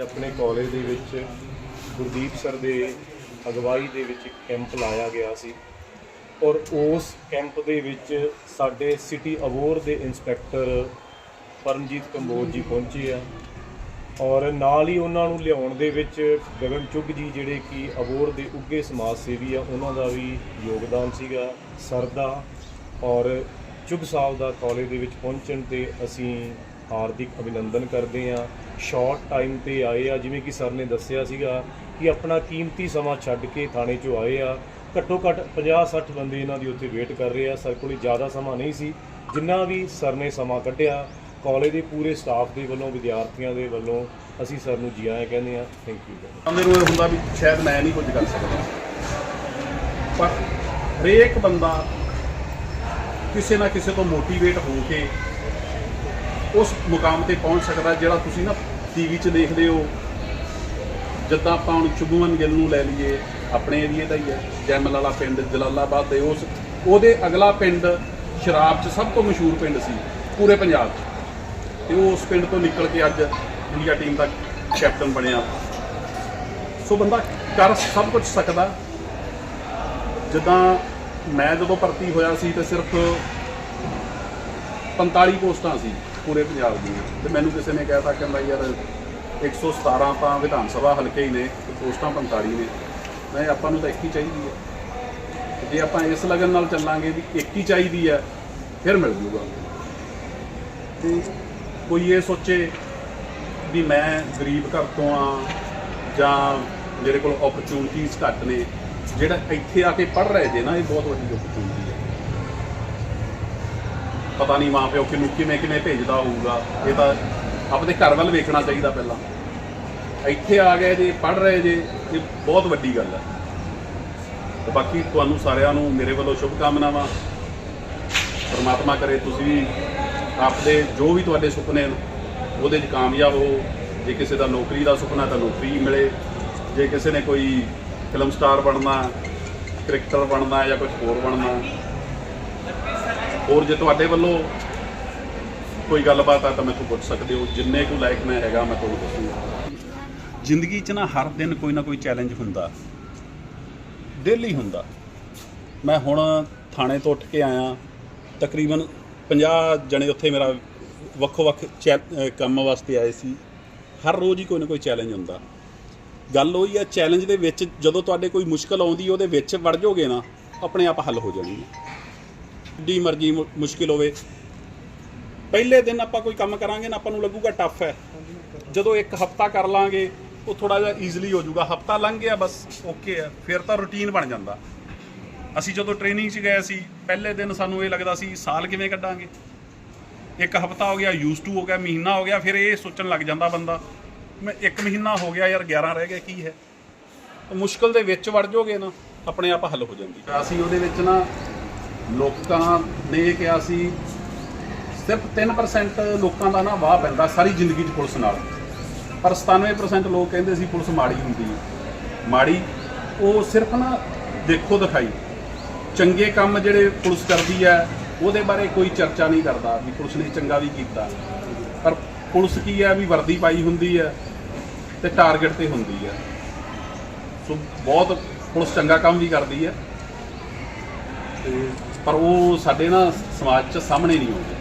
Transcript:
ਆਪਣੇ ਕਾਲਜ ਦੇ ਵਿੱਚ ਗੁਰਦੀਪ ਸਰ ਦੇ ਅਗਵਾਈ ਦੇ ਵਿੱਚ ਕੈਂਪ ਲਾਇਆ ਗਿਆ ਸੀ। ਔਰ ਉਸ ਕੈਂਪ ਦੇ ਵਿੱਚ ਸਾਡੇ ਸਿਟੀ ਅਬੋਰ ਦੇ ਇੰਸਪੈਕਟਰ ਪਰਮਜੀਤ ਕੰਬੋਜ ਜੀ ਪਹੁੰਚੇ ਆ। ਔਰ ਨਾਲ ਹੀ ਉਹਨਾਂ ਨੂੰ ਲਿਆਉਣ ਦੇ ਵਿੱਚ ਗਗਨ ਚੁੱਗ ਜੀ ਜਿਹੜੇ ਕਿ ਅਬੋਰ ਦੇ ਉੱਗੇ ਸਮਾਜ ਸੇਵੀ ਆ, ਉਹਨਾਂ ਦਾ ਵੀ ਯੋਗਦਾਨ ਸੀਗਾ ਸਰ ਦਾ। ਔਰ ਚੁੱਗ ਸਾਹਿਬ ਦਾ ਕਾਲਜ ਦੇ ਵਿੱਚ ਪਹੁੰਚਣ ਤੇ ਅਸੀਂ ਹਾਰਦਿਕ ਅਭਿਨੰਦਨ ਕਰਦੇ ਆ। ਸ਼ਾਰਟ ਟਾਈਮ ਤੇ ਆਏ ਆ, ਜਿਵੇਂ ਕਿ ਸਰ ਨੇ ਦੱਸਿਆ ਸੀਗਾ ਕਿ ਆਪਣਾ ਕੀਮਤੀ ਸਮਾਂ ਛੱਡ ਕੇ ਥਾਣੇ 'ਚੋਂ ਆਏ ਆ। ਘੱਟੋ ਘੱਟ 50-60 ਬੰਦੇ ਇਹਨਾਂ ਦੀ ਉੱਥੇ ਵੇਟ ਕਰ ਰਹੇ ਆ। ਸਰ ਕੋਲ ਜ਼ਿਆਦਾ ਸਮਾਂ ਨਹੀਂ ਸੀ। ਜਿੰਨਾ ਵੀ ਸਰ ਨੇ ਸਮਾਂ ਕੱਢਿਆ ਕਾਲਜ ਦੇ ਪੂਰੇ ਸਟਾਫ ਦੇ ਵੱਲੋਂ, ਵਿਦਿਆਰਥੀਆਂ ਦੇ ਵੱਲੋਂ ਅਸੀਂ ਸਰ ਨੂੰ ਜੀ ਆਇਆਂ ਕਹਿੰਦੇ ਆ। ਥੈਂਕ ਯੂ ਬੰਦੇ ਨੂੰ ਹੁੰਦਾ ਵੀ ਸ਼ਾਇਦ ਮੈਂ ਨਹੀਂ ਕੁਝ ਕਰ ਸਕਦਾ। ਪਰ ਹਰੇਕ ਬੰਦਾ ਕਿਸੇ ਨਾ ਕਿਸੇ ਤੋਂ ਮੋਟੀਵੇਟ ਹੋ ਕੇ ਉਸ ਮੁਕਾਮ ਤੇ ਪਹੁੰਚ ਸਕਦਾ ਜਿਹੜਾ ਤੁਸੀਂ ਨਾ ਟੀਵੀ 'ਚ ਦੇਖਦੇ ਹੋ। ਜਿੱਦਾਂ ਆਪਾਂ ਹੁਣ ਚੁਗਮਨ ਗਿੱਲ ਨੂੰ ਲੈ ਲਈਏ, ਆਪਣੇ ਏਰੀਏ ਦਾ ਹੀ ਹੈ, ਜੈਮਲ ਵਾਲਾ ਪਿੰਡ, ਜਲਾਲਾਬਾਦ ਦੇ ਉਸ, ਉਹਦੇ ਅਗਲਾ ਪਿੰਡ ਸ਼ਰਾਬ 'ਚ ਸਭ ਤੋਂ ਮਸ਼ਹੂਰ ਪਿੰਡ ਸੀ, ਪੂਰੇ ਪੰਜਾਬ 'ਚ। ਤੇ ਉਹ ਉਸ ਪਿੰਡ ਤੋਂ ਨਿਕਲ ਕੇ ਅੱਜ ਇੰਡੀਆ ਟੀਮ ਦਾ ਕੈਪਟਨ ਬਣਿਆ। ਸੋ ਬੰਦਾ ਕਰ ਸਭ ਕੁਝ ਸਕਦਾ। ਜਿੱਦਾਂ ਮੈਂ ਜਦੋਂ ਭਰਤੀ ਹੋਇਆ ਸੀ ਤਾਂ ਸਿਰਫ 45 ਪੋਸਟਾਂ ਸੀ। ਪੂਰੇ ਪੰਜਾਬ ਦੀਆਂ ਤੇ ਮੈਨੂੰ ਕਿਸੇ ਨੇ ਕਹਿਤਾ ਕਹਿੰਦਾ ਯਾਰ 117 ਤਾਂ ਵਿਧਾਨ ਸਭਾ ਹਲਕੇ ਹੀ ਨੇ, ਤੇ ਪੋਸਟਾਂ 45 ਨੇ। ਮੈਂ ਆਪਾਂ ਨੂੰ ਤਾਂ ਇੱਕ ਹੀ ਚਾਹੀਦੀ ਹੈ। ਜੇ ਆਪਾਂ ਇਸ ਲਗਨ ਨਾਲ ਚੱਲਾਂਗੇ ਵੀ ਇੱਕ ਹੀ ਚਾਹੀਦੀ ਹੈ, ਫਿਰ ਮਿਲ ਜੂਗਾ। ਤੇ ਕੋਈ ਇਹ ਸੋਚੇ ਵੀ ਮੈਂ ਗਰੀਬ ਘਰ ਤੋਂ ਆ, ਜਾਂ ਮੇਰੇ ਕੋਲ ਓਪਰਚੁਨਿਟੀਜ਼ ਘੱਟ ਨੇ, ਜਿਹੜਾ ਇੱਥੇ ਆ ਕੇ ਪੜ ਰਹੇ ਜੇ ਨਾ, ਇਹ ਬਹੁਤ ਵੱਡੀ ਓਪਰਚੁਨਿਟੀ ਪਤਾ ਨਹੀਂ ਮਾਂ ਪਿਓ ਕਿਨੂੰ ਕਿਵੇਂ ਕਿਵੇਂ ਭੇਜਦਾ ਹੋਊਗਾ। ਇਹ ਤਾਂ ਆਪਣੇ ਘਰ ਵੱਲ ਵੇਖਣਾ ਚਾਹੀਦਾ ਪਹਿਲਾਂ। ਇੱਥੇ ਆ ਗਏ ਜੇ ਪੜ ਰਹੇ ਜੇ, ਇਹ ਬਹੁਤ ਵੱਡੀ ਗੱਲ ਹੈ ਤੇ ਬਾਕੀ ਤੁਹਾਨੂੰ ਸਾਰਿਆਂ ਨੂੰ ਮੇਰੇ ਵੱਲੋਂ ਸ਼ੁਭ ਕਾਮਨਾਵਾਂ ਪਰਮਾਤਮਾ ਕਰੇ ਤੁਸੀਂ ਵੀ ਆਪਦੇ ਜੋ ਵੀ ਤੁਹਾਡੇ ਸੁਪਨੇ ਨੇ, ਉਹਦੇ 'ਚ ਕਾਮਯਾਬ ਹੋ। ਜੇ ਕਿਸੇ ਦਾ ਨੌਕਰੀ ਦਾ ਸੁਪਨਾ ਤਾਂ ਨੌਕਰੀ ਮਿਲੇ। ਜੇ ਕਿਸੇ ਨੇ ਕੋਈ ਫਿਲਮ ਸਟਾਰ ਬਣਨਾ, ਕ੍ਰਿਕਟਰ ਬਣਨਾ ਜਾਂ ਕੁਝ ਹੋਰ ਬਣਨਾ। ਹੋਰ ਜੇ ਤੁਹਾਡੇ ਵੱਲੋਂ ਕੋਈ ਗੱਲਬਾਤ ਆ ਤਾਂ ਮੈਨੂੰ ਪੁੱਛ ਸਕਦੇ ਹੋ। ਜਿੰਨੇ ਕੁ ਲਾਇਕ ਮੈਂ ਹੈਗਾ, ਮੈਂ ਤੁਹਾਨੂੰ ਦੱਸੂਗਾ। ਜ਼ਿੰਦਗੀ 'ਚ ਨਾ ਹਰ ਦਿਨ ਕੋਈ ਨਾ ਕੋਈ ਚੈਲੰਜ ਹੁੰਦਾ। ਡੇਲੀ ਹੁੰਦਾ। ਮੈਂ ਹੁਣ ਥਾਣੇ ਤੋਂ ਉੱਠ ਕੇ ਆਇਆ। ਤਕਰੀਬਨ 50 ਜਣੇ ਉੱਥੇ ਮੇਰਾ ਵੱਖੋ ਵੱਖ ਚੈ- ਕੰਮ ਵਾਸਤੇ ਆਏ ਸੀ। ਹਰ ਰੋਜ਼ ਹੀ ਕੋਈ ਨਾ ਕੋਈ ਚੈਲੰਜ ਹੁੰਦਾ। ਗੱਲ ਉਹੀ ਆ ਚੈਲੰਜ ਦੇ ਵਿੱਚ ਜਦੋਂ ਤੁਹਾਡੇ ਕੋਈ ਮੁਸ਼ਕਲ ਆਉਂਦੀ, ਉਹਦੇ ਵਿੱਚ ਵੜ ਜਾਓਗੇ ਨਾ, ਆਪਣੇ ਆਪ ਹੱਲ ਹੋ ਜਾਣੀ ਹੈ ਜਿੱਡੀ ਮਰਜ਼ੀ ਮੁ- ਮੁਸ਼ਕਿਲ ਹੋਵੇ। ਪਹਿਲੇ ਦਿਨ ਆਪਾਂ ਕੋਈ ਕੰਮ ਕਰਾਂਗੇ ਨਾ ਆਪਾਂ ਨੂੰ ਲੱਗੂਗਾ ਟਫ ਹੈ। ਜਦੋਂ ਇੱਕ ਹਫਤਾ ਕਰ ਲਾਂਗੇ, ਉਹ ਥੋੜਾ ਜਿਹਾ ਈਜ਼ੀਲੀ ਹੋ ਜਾਊਗਾ। ਹਫਤਾ ਲੰਘ ਗਿਆ ਬਸ ਓਕੇ ਹੈ। ਫਿਰ ਤਾਂ ਰੁਟੀਨ ਬਣ ਜਾਂਦਾ। ਅਸੀਂ ਜਦੋਂ ਟ੍ਰੇਨਿੰਗ 'ਚ ਗਏ ਸੀ, ਪਹਿਲੇ ਦਿਨ ਸਾਨੂੰ ਇਹ ਲੱਗਦਾ ਸੀ, ਸਾਲ ਕਿਵੇਂ ਕੱਢਾਂਗੇ? ਇੱਕ ਹਫਤਾ ਹੋ ਗਿਆ ਯੂਜ਼ ਟੂ ਹੋ ਗਿਆ, ਮਹੀਨਾ ਹੋ ਗਿਆ, ਫਿਰ ਇਹ ਸੋਚਣ ਲੱਗ ਜਾਂਦਾ ਬੰਦਾ, ਮੈਂ ਇੱਕ ਮਹੀਨਾ ਹੋ ਗਿਆ ਯਾਰ 11 ਰਹਿ ਗਿਆ ਕੀ ਹੈ? ਉਹ ਮੁਸ਼ਕਲ ਦੇ ਵਿੱਚ ਵੜ ਜਾਓਗੇ ਨਾ, ਆਪਣੇ ਆਪ ਹੱਲ ਹੋ ਜਾਂਦੀ। ਅਸੀਂ ਉਹਦੇ ਵਿੱਚ ਨਾ ਲੋਕਾਂ ਨੇ ਇਹ ਕਿਹਾ ਸੀ, ਸਿਰਫ 3% ਲੋਕਾਂ ਦਾ ਨਾ ਵਾਹ ਪੈਂਦਾ ਸਾਰੀ ਜ਼ਿੰਦਗੀ 'ਚ ਪੁਲਿਸ ਨਾਲ। ਪਰ 97% ਲੋਕ ਕਹਿੰਦੇ ਸੀ ਪੁਲਿਸ ਮਾੜੀ ਹੁੰਦੀ ਹੈ। ਮਾੜੀ, ਉਹ ਸਿਰਫ ਨਾ ਦੇਖੋ ਦਿਖਾਈ। ਚੰਗੇ ਕੰਮ ਜਿਹੜੇ ਪੁਲਿਸ ਕਰਦੀ ਹੈ, ਉਹਦੇ ਬਾਰੇ ਕੋਈ ਚਰਚਾ ਨਹੀਂ ਕਰਦਾ ਵੀ ਪੁਲਿਸ ਨੇ ਚੰਗਾ ਵੀ ਕੀਤਾ। ਪਰ ਪੁਲਿਸ ਕੀ ਹੈ ਵੀ ਵਰਦੀ ਪਾਈ ਹੁੰਦੀ ਹੈ ਤੇ ਟਾਰਗੇਟ ਤੇ ਹੁੰਦੀ ਹੈ। ਸੋ ਬਹੁਤ ਪੁਲਿਸ ਚੰਗਾ ਕੰਮ ਵੀ ਕਰਦੀ ਹੈ। ਤੇ ਪਰ ਉਹ ਸਾਡੇ ਨਾ ਸਮਾਜ 'ਚ ਸਾਹਮਣੇ ਨਹੀਂ ਆਉਂਦੇ।